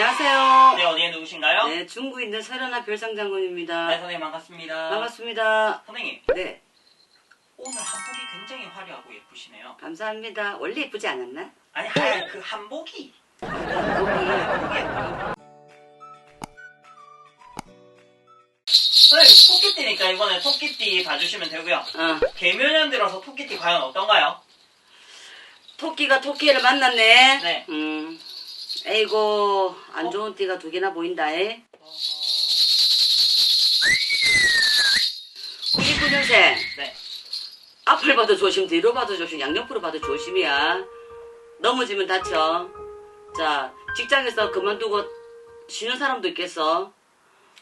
안녕하세요. 네, 어디에 누구신가요? 네, 중구 있는 설현아 별상장군입니다. 네, 선생님 반갑습니다. 반갑습니다. 선생님, 네, 오늘 한복이 굉장히 화려하고 예쁘시네요. 감사합니다. 원래 예쁘지 않았나? 아니, 하얀 그 한복이. 한복이. 선생님, 토끼띠니까 이번에 토끼띠 봐주시면 되고요. 어, 개묘년 들어서 토끼띠 과연 어떤가요? 토끼가 토끼를 만났네. 네. 음, 에이고, 안 좋은 띠가 두 개나 보인다, 에. 99년생. 네. 앞을 봐도 조심, 뒤로 봐도 조심, 양옆으로 봐도 조심이야. 넘어지면 다쳐. 자, 직장에서 그만두고 쉬는 사람도 있겠어.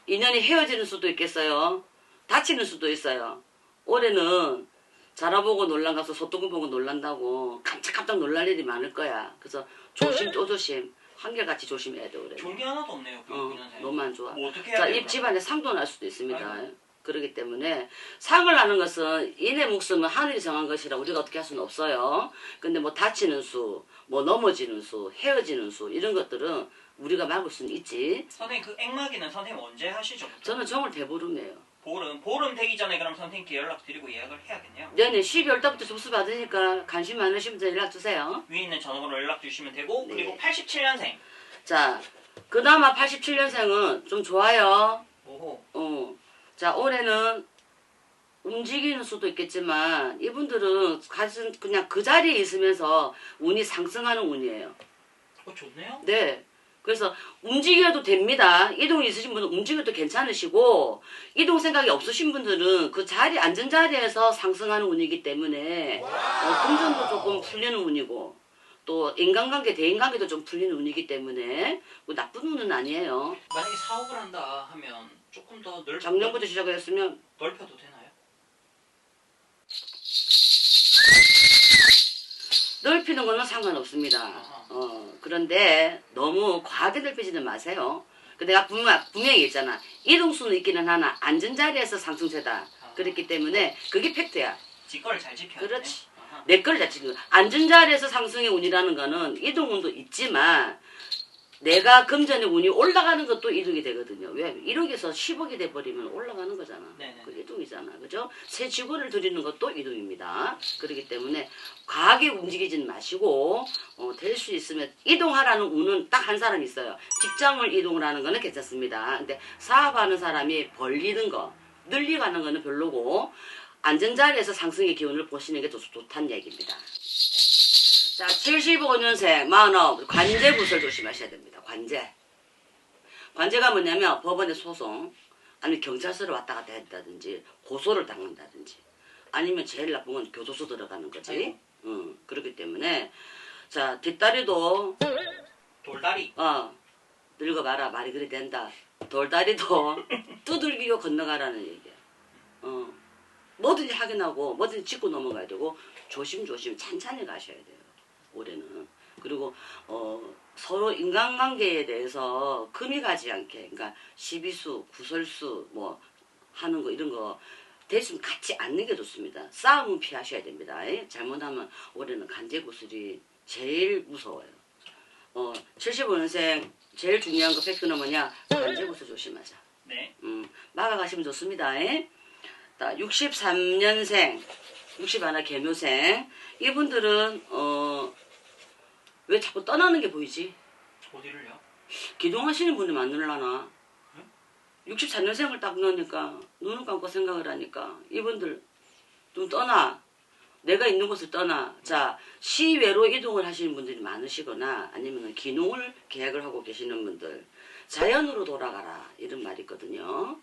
인연이 헤어지는 수도 있겠어요. 다치는 수도 있어요. 올해는 자라보고 놀란 가서 소뚜껑 보고 놀란다고 깜짝깜짝 놀랄 일이 많을 거야. 그래서 조심 또 조심. 한결같이 조심해야 돼, 올해. 좋은 게 하나도 없네요, 그 어. 너무 안 좋아. 뭐 어떻게 해야 자? 이 집안에 상도 날 수도 있습니다. 아이고. 그렇기 때문에 상을 하는 것은 인의 목숨은 하늘이 정한 것이라 우리가 어떻게 할 수는 없어요. 근데 뭐 다치는 수, 뭐 넘어지는 수, 헤어지는 수 이런 것들은 우리가 막을 수는 있지. 선생님, 그 액마기는 선생님 언제 하시죠? 저는 정월 대보름이에요. 보름, 보름 되기 전에 그럼 선생님께 연락드리고 예약을 해야겠네요. 내년 12월 달부터 접수 받으니까 관심 많으시면 저 연락 주세요. 위에 있는 전화번호 연락 주시면 되고 네. 그리고 87년생 자, 그나마 87년생은 좀 좋아요. 오호 어. 자, 올해는 움직이는 수도 있겠지만 이분들은 가진 그냥 그 자리에 있으면서 운이 상승하는 운이에요. 어 좋네요 네. 그래서 움직여도 됩니다. 이동이 있으신 분은 움직여도 괜찮으시고 이동 생각이 없으신 분들은 그 자리 앉은 자리에서 상승하는 운이기 때문에 어, 금전도 조금 풀리는 운이고 또 인간관계 대인관계도 좀 풀리는 운이기 때문에 뭐 나쁜 운은 아니에요. 만약에 사업을 한다 하면 조금 더 넓, 작년부터 시작했으면 넓혀도 되나 넓히는 거는 상관없습니다. 어, 그런데 너무 과하게 넓히지는 마세요. 그 내가 분명, 분명히 얘기했잖아. 이동수는 있기는 하나 앉은 자리에서 상승세다. 그렇기 때문에 그게 팩트야. 직거를 잘 지켜야 그렇지. 내 거를 잘 지금 앉은 자리에서 상승의 운이라는 거는 이동운도 있지만 내가 금전의 운이 올라가는 것도 이동이 되거든요. 왜? 1억에서 10억이 돼버리면 올라가는 거잖아. 네네. 그 이동이잖아. 그죠? 새 직원을 들이는 것도 이동입니다. 그렇기 때문에 과하게 움직이지는 마시고 어, 될 수 있으면 이동하라는 운은 딱 한 사람 있어요. 직장을 이동을 하는 거는 괜찮습니다. 근데 사업하는 사람이 벌리는 거, 늘리가는 거는 별로고 앉은 자리에서 상승의 기운을 보시는 게 더 좋다는 얘기입니다. 자, 75년생, 마흔아홉, 관제부설 조심하셔야 됩니다. 관제. 관제가 뭐냐면 법원의 소송, 아니면 경찰서를 왔다 갔다 했다든지, 고소를 당한다든지, 아니면 제일 나쁜 건 교도소 들어가는 거지. 응, 그렇기 때문에, 자, 뒷다리도, 돌다리 어, 늙어봐라. 말이 그리 된다. 돌다리도 두들기고 건너가라는 얘기야. 어. 뭐든지 하긴 하고, 뭐든지 짚고 넘어가야 되고, 조심조심 찬찬히 가셔야 돼요. 올해는. 그리고, 어, 서로 인간관계에 대해서 금이 가지 않게, 그러니까 시비수, 구설수, 뭐, 하는 거, 이런 거, 대신 같이 않는 게 좋습니다. 싸움은 피하셔야 됩니다. 예? 잘못하면 올해는 간제구슬이 제일 무서워요. 어, 75년생 제일 중요한 거 팩트는 뭐냐? 간제구슬 조심하자. 네 음, 막아가시면 좋습니다. 예? 63년생, 61 개묘생. 이분들은, 어, 왜 자꾸 떠나는 게 보이지? 어디를요? 기동하시는 분이 많으려나? 64년생을 딱 넣으니까, 눈을 감고 생각을 하니까, 이분들 좀 떠나. 내가 있는 곳을 떠나. 자, 시외로 이동을 하시는 분들이 많으시거나, 아니면 기농을 계획을 하고 계시는 분들, 자연으로 돌아가라. 이런 말이 있거든요.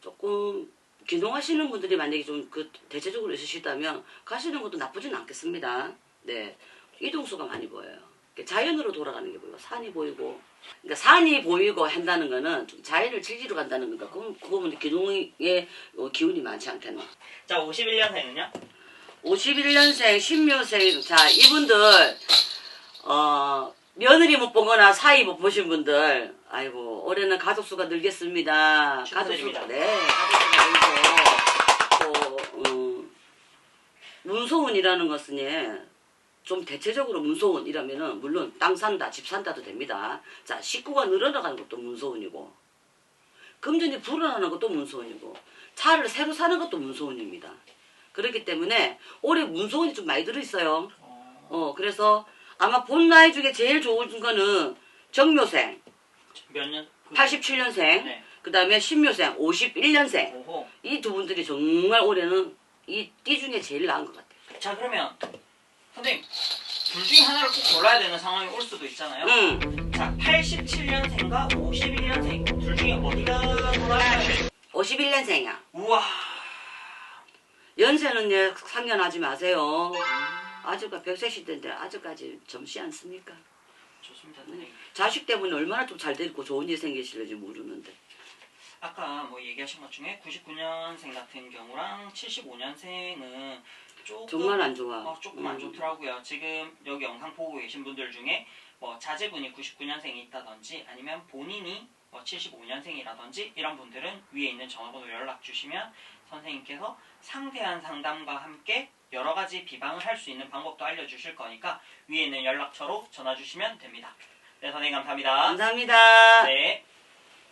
조금, 기농하시는 분들이 만약에 좀 그 대체적으로 있으시다면, 가시는 것도 나쁘진 않겠습니다. 네. 이동수가 많이 보여요. 자연으로 돌아가는 게 보이고, 산이 보이고, 그러니까 산이 보이고 한다는 거는 좀 자연을 즐기러 간다는 건가? 그건, 그거는 기농의 어, 기운이 많지 않겠나? 자 51년생은요? 51년생, 신묘생, 자, 이분들, 어, 며느리 못 보거나 사이 못 보신 분들, 아이고, 올해는 가족 수가 늘겠습니다. 축하드립니다. 가족 수가, 네, 가족 수가 늘고, 또, 음, 문소운이라는 것은, 예, 좀 대체적으로 문소원이라면은 물론 땅 산다, 집 산다도 됩니다. 자, 식구가 늘어나가는 것도 문소원이고, 금전이 불어나는 것도 문소원이고, 차를 새로 사는 것도 문소원입니다. 그렇기 때문에 올해 문소원이 좀 많이 들어있어요. 어, 어, 그래서 아마 본 나이 중에 제일 좋은 거는 정묘생, 몇 년? 그- 87년생, 네. 그 다음에 신묘생, 51년생. 오호. 이두 분들이 정말 올해는 이 띠 중에 제일 나은 것 같아요. 자 그러면 선생님 둘 중에 하나를 꼭 골라야 되는 상황이 올 수도 있잖아요. 응. 자 87년생과 51년생 둘 중에 어디가 골라야 돼? 51년생이야. 우와. 연세는 예, 상견하지 마세요. 아주가 100세 시대인데 아주까지 젊지 않습니까? 좋습니다 선생님. 자식 때문에 얼마나 좀 잘 되고 좋은 일 생기실지 모르는데. 아까 뭐 얘기하신 것 중에 99년생 같은 경우랑 75년생은 조금 정말 안 좋아. 어, 조금 안 음. 좋더라고요. 지금 여기 영상 보고 계신 분들 중에 뭐 자제분이 99년생이 있다든지 아니면 본인이 뭐 75년생이라든지 이런 분들은 위에 있는 전화번호 연락 주시면 선생님께서 상세한 상담과 함께 여러 가지 비방을 할 수 있는 방법도 알려주실 거니까 위에 있는 연락처로 전화 주시면 됩니다. 네, 선생님 감사합니다. 감사합니다. 네.